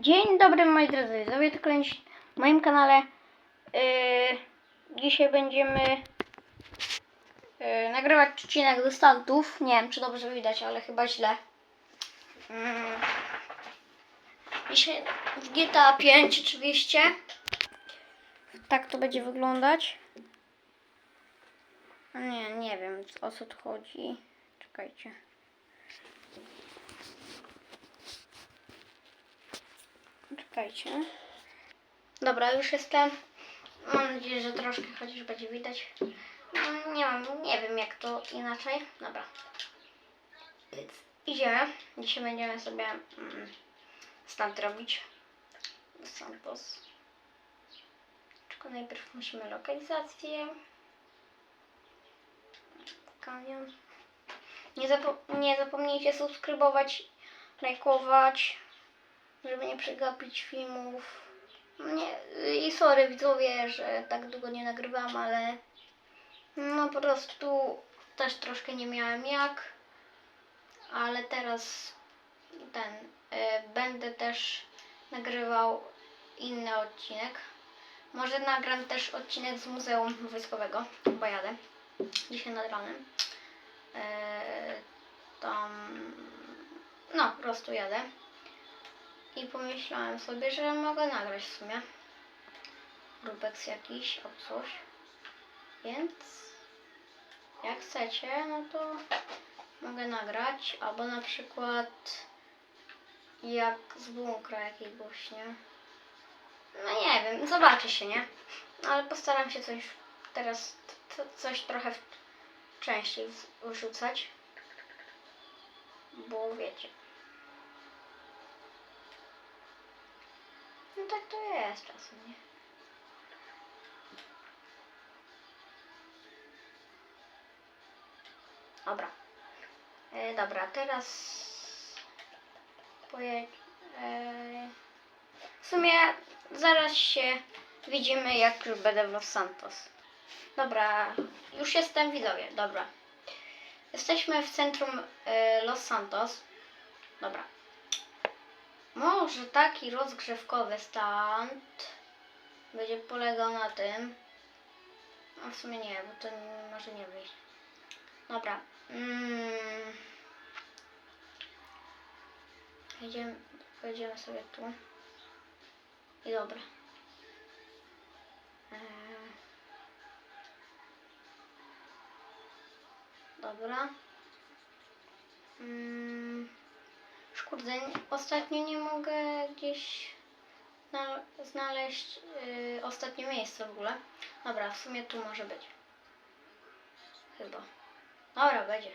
Dzień dobry moi drodzy, widzowie, to kolejny w moim kanale. Yy, dzisiaj będziemy yy, nagrywać odcinek ze stantów. Nie wiem, czy dobrze widać, ale chyba źle. Yy, dzisiaj w GTA 5 oczywiście. Tak to będzie wyglądać. Nie, nie wiem o co tu chodzi. Czekajcie. Czekajcie. Dobra, już jestem. Mam nadzieję, że troszkę chociaż będzie widać. No, nie mam, nie wiem jak to inaczej. Dobra. Idziemy. Dzisiaj będziemy sobie mm, stant robić. Santos. Tylko najpierw musimy lokalizację. Kanion. Nie, zapo- nie zapomnijcie subskrybować, lajkować żeby nie przegapić filmów. Nie, I sorry widzowie, że tak długo nie nagrywam, ale no po prostu też troszkę nie miałem jak. Ale teraz ten y, będę też nagrywał inny odcinek. Może nagram też odcinek z Muzeum Wojskowego, bo jadę dzisiaj nad ranem. Y, tam no po prostu jadę. I pomyślałem sobie, że mogę nagrać w sumie. Rubex jakiś, o coś. Więc jak chcecie, no to mogę nagrać. Albo na przykład jak z bunkra jakiegoś, nie? No nie wiem, zobaczy się, nie? Ale postaram się coś teraz, coś trochę częściej wrzucać. Bo wiecie. Tak to jest czasem, nie? Dobra. E, dobra, teraz poje... E, w sumie zaraz się widzimy, jak już będę w Los Santos. Dobra, już jestem widzowie, dobra. Jesteśmy w centrum e, Los Santos. Dobra. Może taki rozgrzewkowy stand będzie polegał na tym. A w sumie nie, bo to może nie wyjść. Dobra. Mm. Pojedziemy sobie tu. I dobra. Eee. Dobra. Kurde, ostatnio nie mogę gdzieś zna- znaleźć yy, ostatnie miejsce w ogóle. Dobra, w sumie tu może być. Chyba. Dobra, będzie.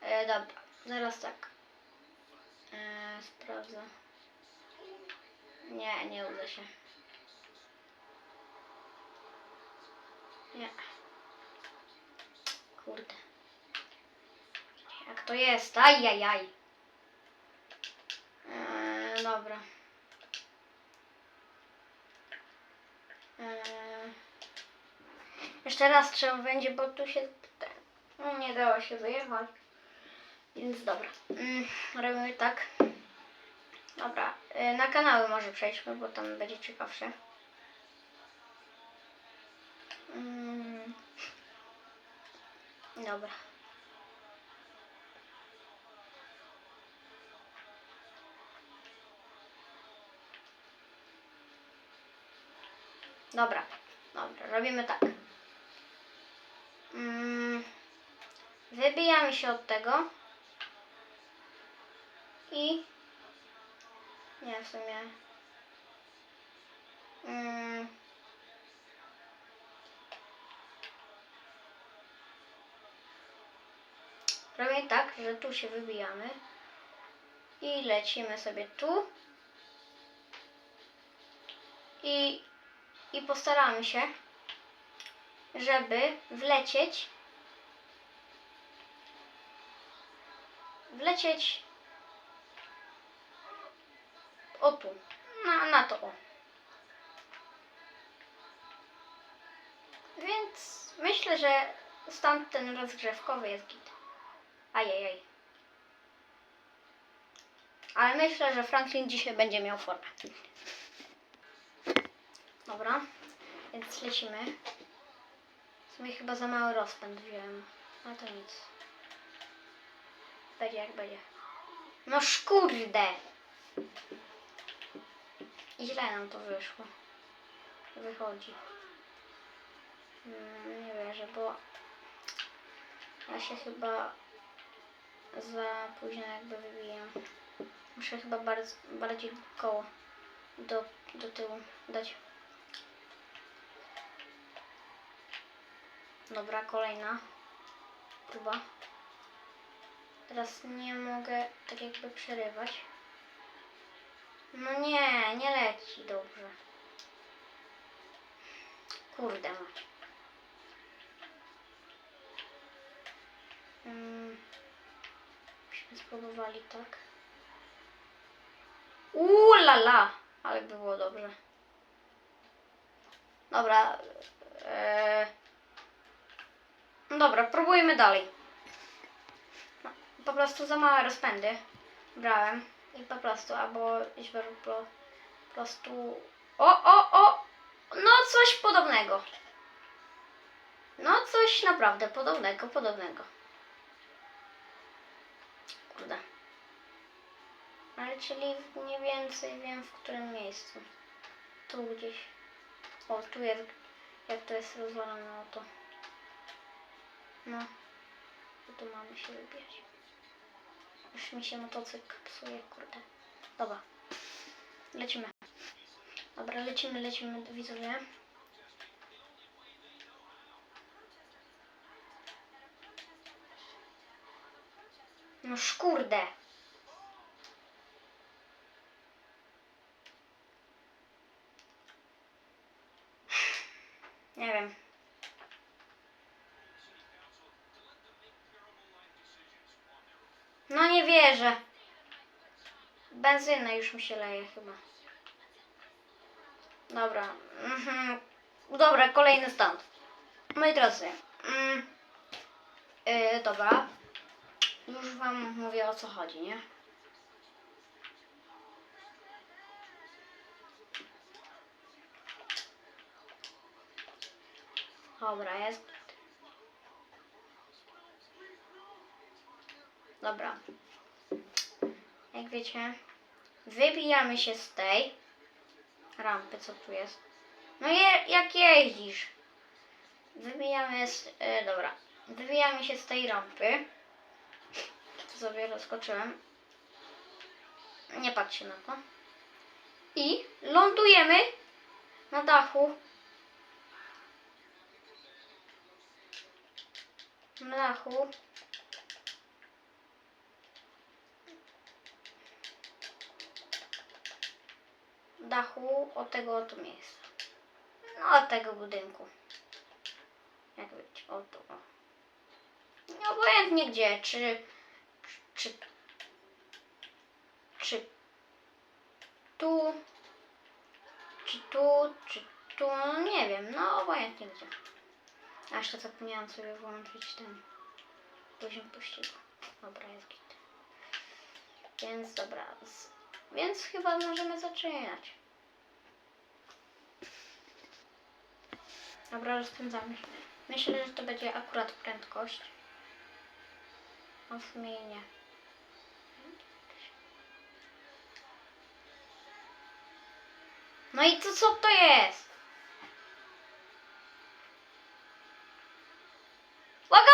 E, dobra, zaraz tak. E, sprawdzę. Nie, nie uda się. Nie. Kurde. Jak to jest? Ajajaj. Eee, dobra. Eee, jeszcze raz trzeba będzie, bo tu się no, nie dało się zajechać. Więc dobra. Mm, robimy tak. Dobra. E, na kanały może przejdźmy, bo tam będzie ciekawsze. Mm, dobra. Dobra, dobra, robimy tak. Mm, wybijamy się od tego. I. Nie, w sumie. Mm, tak, że tu się wybijamy. I lecimy sobie tu. I i postaramy się, żeby wlecieć wlecieć o tu, na, na to o. Więc myślę, że stąd ten rozgrzewkowy jest git. Ajajaj. Ale myślę, że Franklin dzisiaj będzie miał formę. Dobra, więc lecimy. W sumie chyba za mały rozpęd wziąłem, ale to nic. Będzie jak będzie. No szkurde! I źle nam to wyszło. Wychodzi. Mm, nie wierzę, bo ja się chyba za późno jakby wybijam. Muszę chyba bardzo, bardziej koło do, do tyłu dać. Dobra, kolejna próba. Teraz nie mogę tak jakby przerywać. No nie, nie leci dobrze. Kurde mać. Mm. Byśmy spróbowali tak. Uuu la! Ale by było dobrze. Dobra. Eee. Dobra, próbujmy dalej. No, po prostu za małe rozpędy brałem. I po prostu, albo źle po, po prostu... O, o, o! No coś podobnego. No coś naprawdę podobnego, podobnego. Kurde. Ale czyli mniej więcej wiem w którym miejscu. Tu gdzieś. O, tu jest. Jak to jest rozwalone, o to. No. I tu mamy się wybierać. Już mi się motocykl psuje, kurde. Dobra. Lecimy. Dobra, lecimy, lecimy, widzowie. No szkurde. Nie wiem. No nie wierzę. Benzyna już mi się leje chyba. Dobra. Mhm. Dobra, kolejny stand. Moi drodzy. Mm. Yy, dobra. Już wam mówię o co chodzi, nie? Dobra, jest. Dobra. Jak wiecie, wybijamy się z tej rampy, co tu jest. No je, jak jeździsz? Wybijamy z... E, dobra. Wybijamy się z tej rampy. Tu sobie rozskoczyłem. Nie patrzcie na to. I lądujemy na dachu. Na dachu. Dachu od tego oto miejsca. No, od tego budynku. Jak być? O tu. No, obojętnie gdzie. Czy, czy, czy tu, czy tu, czy tu, no nie wiem. No, obojętnie gdzie. A jeszcze zapomniałam sobie włączyć ten poziom pościgu. Dobra, jest git. Więc dobra. Więc chyba możemy zaczynać. Dobra, rozpędzamy się. Myślę, że to będzie akurat prędkość. A w sumie nie. No i co, co to jest? Nie.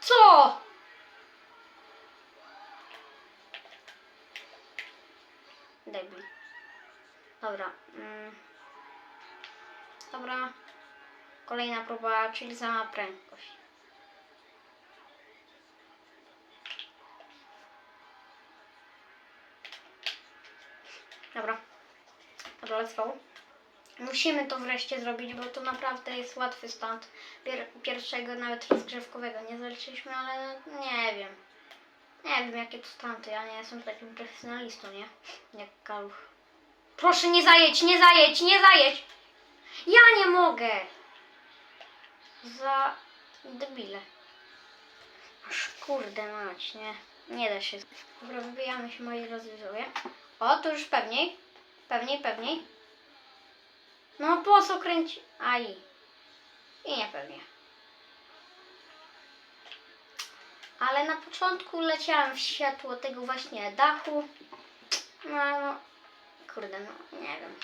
Co? Debil. Dobra. Mm. Dobra. Kolejna próba, czyli sama prędkość. Dobra. Dobra, let's go. Musimy to wreszcie zrobić, bo to naprawdę jest łatwy stąd. Pier pierwszego nawet rozgrzewkowego nie zaliczyliśmy, ale nie wiem. Nie wiem jakie to stunty, ja nie jestem takim profesjonalistą, nie? Jak kaluch. Proszę nie zajedź, nie zajedź, nie zajedź! Ja nie mogę! za debile. Aż kurde mać, nie? Nie da się. Dobra, wybijamy się moi rozwiązuję. O, tu już pewniej. Pewniej, pewniej. No po co kręci... Aj. I niepewnie. Ale na początku leciałem w światło tego właśnie dachu. No, no. Kurde, no, nie wiem.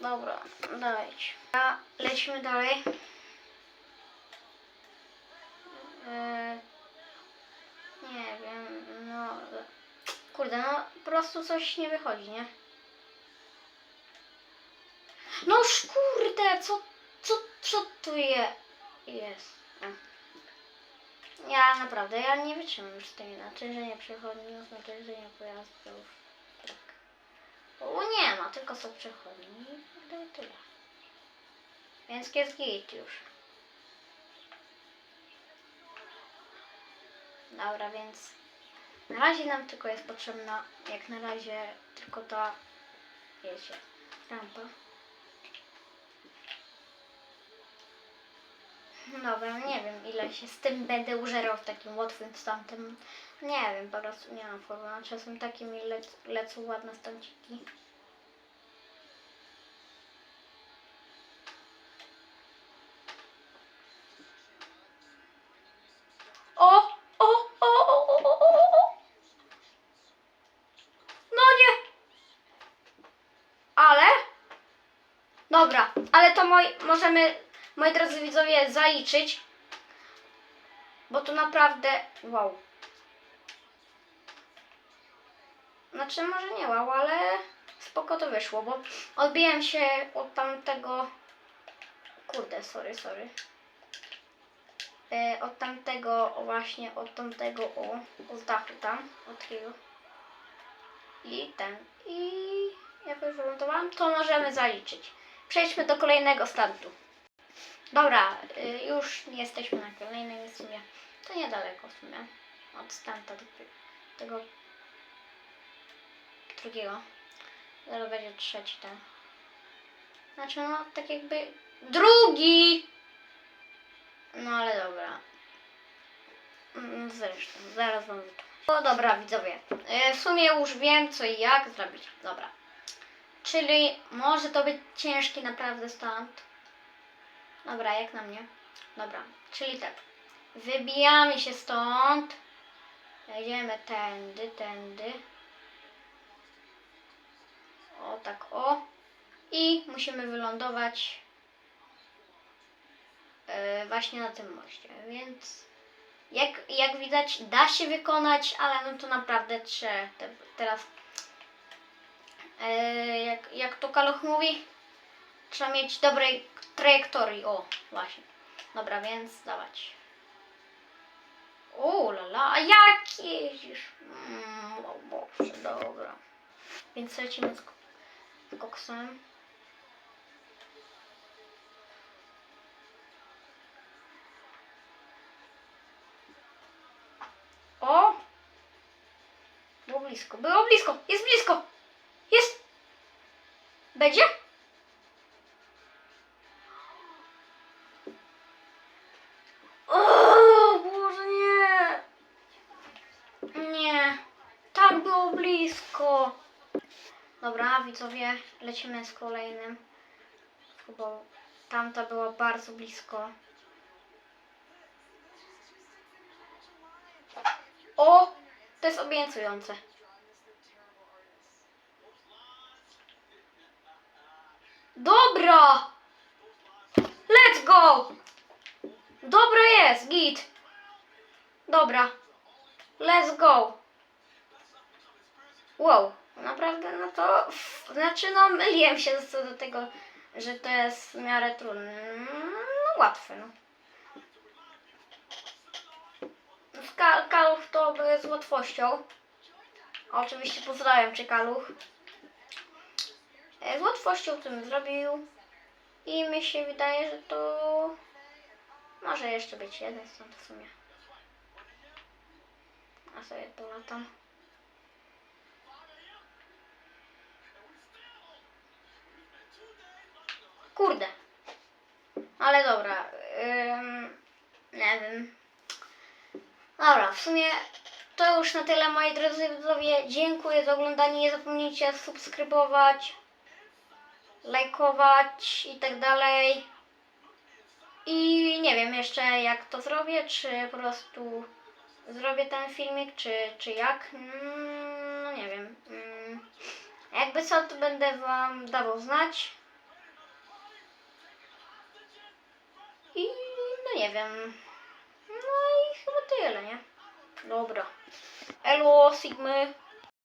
Dobra, dajcie. A lecimy dalej. Eee, nie wiem, no. Kurde, no po prostu coś nie wychodzi, nie? No już kurde, co, co, co tu je, jest? Ja naprawdę, ja nie wytrzymam już z tym natężenie przechodniów, natężenie pojazdów. Tak. O nie ma, tylko są przechodni kurde i tyle. Więc jest git już. Dobra, więc na razie nam tylko jest potrzebna, jak na razie, tylko ta, wiecie, rampa. Dobra, nie wiem ile się z tym będę użerał w takim łatwym stantem. Nie wiem, po prostu nie mam. A czasem takie mi lec lecą ładne stanciki. O! O! o. No nie! Ale? Dobra, ale to moi, możemy, moi drodzy widzowie, zaliczyć. Bo to naprawdę wow. Znaczy może nie wow, ale spoko to wyszło, bo odbiłem się od tamtego... Kurde, sorry, sorry. E, od tamtego, właśnie, od tamtego, o, od dachu tam, od takiego. I ten. I jak już wylądowałam, to możemy zaliczyć. Przejdźmy do kolejnego startu. Dobra, y, już jesteśmy na kolejnym w sumie. To niedaleko w sumie. Od starta do tego drugiego. Zaraz będzie trzeci ten. Znaczy no tak jakby drugi! No ale dobra. Mm, Zresztą, zaraz wam wytłumaczę. No dobra widzowie, y, w sumie już wiem co i jak zrobić. Dobra. Czyli może to być ciężki naprawdę stąd. Dobra, jak na mnie. Dobra, czyli tak. Wybijamy się stąd. Jedziemy tędy, tędy. O, tak, o. I musimy wylądować e, właśnie na tym moście. Więc jak, jak widać, da się wykonać, ale no to naprawdę trzeba te, teraz e, jak, jak to Kaluch mówi, trzeba mieć dobrej trajektorii. O, właśnie. Dobra, więc dawać. O, lala, a jak jeździsz? Mm, o Boże, dobra. Więc lecimy z, ko- z koksem. O! Było blisko, było blisko, jest blisko! Jest! Będzie? Widzowie, lecimy z kolejnym. Bo tamta była bardzo blisko. O! To jest obiecujące. Dobra! Let's go! Dobra jest, git. Dobra. Let's go. Wow, naprawdę, no to, znaczy no myliłem się co do tego, że to jest w miarę trudne. No łatwe, no. Kaluch to by z łatwością. Oczywiście pozdrawiam Cię kaluch. E, Z łatwością tym zrobił. I mi się wydaje, że to może jeszcze być jeden stąd w sumie. A sobie polatam. Kurde. Ale dobra. Ym, nie wiem. Dobra, w sumie to już na tyle moi drodzy widzowie. Dziękuję za oglądanie. Nie zapomnijcie subskrybować, lajkować i tak dalej. I nie wiem jeszcze jak to zrobię, czy po prostu zrobię ten filmik, czy, czy jak. Mm, No nie wiem. Mm, Jakby co, to będę wam dawał znać. I no nie wiem. No i chyba tyle, nie? Dobra. Elo, Sigmy.